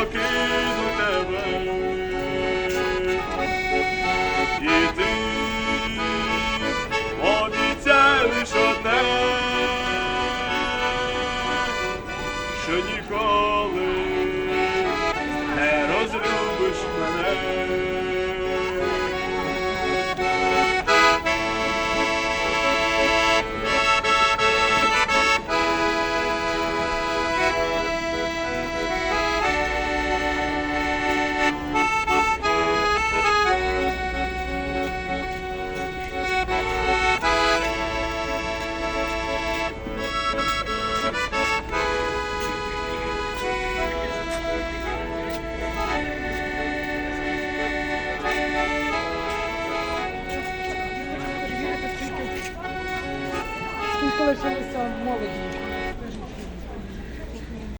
покину тебе, і ти обіцяєш одне, що ніколи. Скільки лишилося молоді?